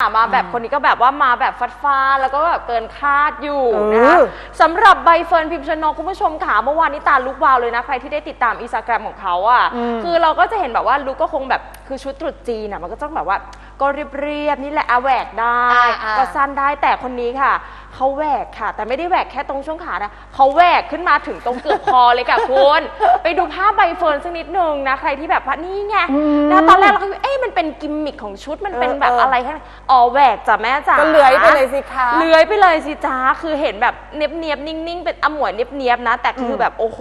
อะมาแบบคนนี้ก็แบบว่ามาแบบฟัดฟ้าดๆแล้วก็แบบเกินคาดอยู่เออนะคะสำหรับใบเฟิร์นพิมชนกคุณผู้ชมค่ะเมื่อวานนี้ตาลุกวาวเลยนะ ใครที่ได้ติดตามอินสตาแกรมของเขาอะคือเราก็จะเห็นแบบว่าลุกก็คงแบบคือชุดตรุษจีนอะมันก็ต้องแบบว่าก็เรียบๆนี่แหละอาแหวกได้อ่าๆก็สั้นได้แต่คนนี้ค่ะเขาแหวกค่ะ แต่ไม่ได้แหวกแค่ตรงช่วงขานะเขาแหวกขึ้นมาถึงตรงเกือบคอเลยค่ะคุณไปดูภาพใบเฟิร์นสักนิดนึงนะใครที่แบบว่านี่ไงนะตอนแรกเราก็คิดเอ๊ะ มันเป็นกิมมิคของชุดมันเป็นแบบเออเอออ อะไรแค่นั้นอ๋อแหวกจ้ะแม่จ๋า ก็เลื้อยไปเลยสิคะ เลื้อยไปเลยสิจ้าคือเห็นแบบเนียบเนียบๆนิ่งๆ เป็นอมวยเนียบเนียบๆนะ แต่คือแบบโอ้โห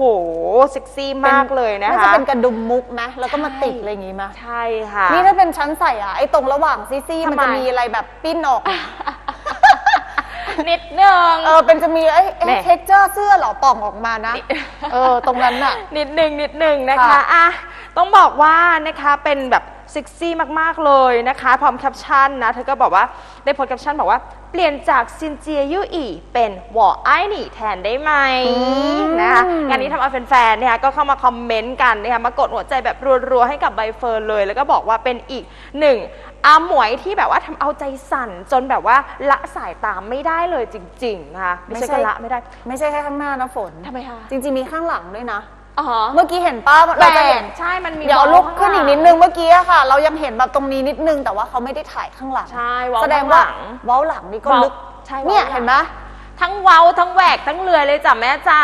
เซ็กซี่มากเลยนะน่าคะจะเป็นกระดุมมุกไหมแล้วก็มาใช่ติดอะไรอย่างงี้มาใช่ค่ะ นี่ถ้าเป็นชั้นใส่อะไอ้ตรงระหว่างซี่ๆทำไมมันจะมีอะไรแบบปิ้นออก นิดนึง เออเป็นจะมีไอ้แหม่ เท็กเจอร์เสื้อเหรอป่องออกมานะ เออ ตรงนั้นน่ะ นิดหนึ่งนิดหนึ่งนะคะค่ะอะต้องบอกว่านะคะเป็นแบบ เซ็กซี่มากๆเลยนะคะ พร้อมแคปชั่นนะ เธอก็บอกว่าได้โพสต์แคปชั่นบอกว่าเปลี่ยนจากซินเจียยู่อีเป็นหวอไอหนีแทนได้ไหมนะคะงานนี้ทำเอาแฟนๆนะคะก็เข้ามาคอมเมนต์กันนะคะมากดหัวใจแบบรัวๆให้กับใบเฟิร์นเลย แล้วก็บอกว่าเป็นอีกหนึ่งอาหมวยที่แบบว่าทำเอาใจสั่นจนแบบว่าละสายตามไม่ได้เลยจริงๆนะคะไม่ไม่ใช่ใช่ก็ละไม่ได้ไม่ใช่แค่ข้างหน้านะฝน ทำไมคะ จริงๆมีข้างหลังด้วยนะ อ๋อเมื่อกี้เห็นป้าแหวเราจะเห็กนใช่มันมีเดี๋ยววอลลุกข้างขึ้นอีกหลังนิดนึงเมื่อกี้อะค่ะ เรายังเห็นแบบตรงนี้นิดนึงแต่ว่าเขาไม่ได้ถ่ายข้างหลังใช่วอลแสดงข้างหว่าลังเว้าหลังนี่ก็เว้าลึกใช่เนี่ยเว้าหลังเห็นไหมทั้งเว้าทั้งแหวกทั้งเลื่อยเลยจ้ะแม่จ๋า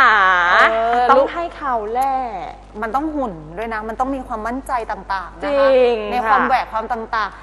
เออต้อลูงกให้เขาแหละมันต้องหุ่นด้วยนะ มันต้องมีความมั่นใจต่างๆจนะริคะงในความค่ะแหวกความต่างๆ